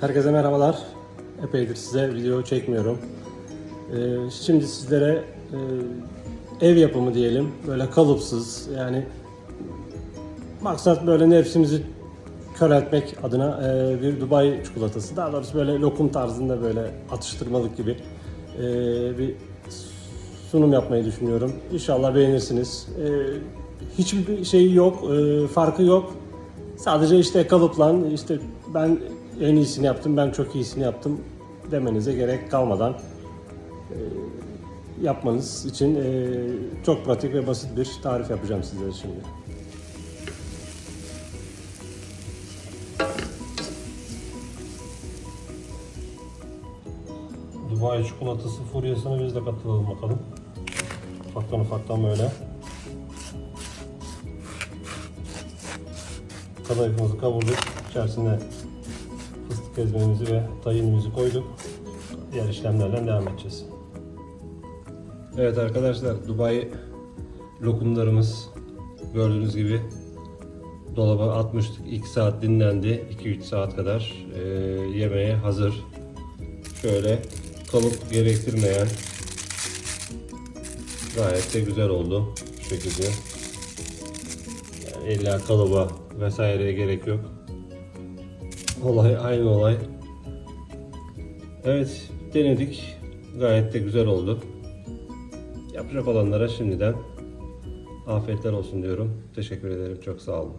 Herkese merhabalar. Epeydir size video çekmiyorum. Ee, şimdi sizlere e, ev yapımı diyelim. Böyle kalıpsız yani maksat böyle nefsimizi köreltmek adına e, bir Dubai çikolatası. Daha doğrusu böyle lokum tarzında böyle atıştırmalık gibi e, bir sunum yapmayı düşünüyorum. İnşallah beğenirsiniz. E, hiçbir şeyi yok, e, farkı yok. Sadece işte kalıpla işte ben en iyisini yaptım, ben çok iyisini yaptım demenize gerek kalmadan e, yapmanız için e, çok pratik ve basit bir tarif yapacağım sizlere şimdi. Dubai çikolatası furyasına biz de katılalım bakalım. Ufaktan ufaktan böyle. Kadayıfımızı kavurduk. İçerisine fıstık ezmemizi ve tahinimizi koyduk. Diğer işlemlerle devam edeceğiz. Evet arkadaşlar Dubai lokumlarımız gördüğünüz gibi dolaba atmıştık. 2 saat dinlendi. 2-3 saat kadar e, yemeğe hazır. Şöyle kalıp gerektirmeyen gayet de güzel oldu. Şu şekilde. İlla kalıba vesaireye gerek yok. Olay aynı olay. Evet denedik. Gayet de güzel oldu. Yapacak olanlara şimdiden afiyetler olsun diyorum. Teşekkür ederim. Çok sağ olun.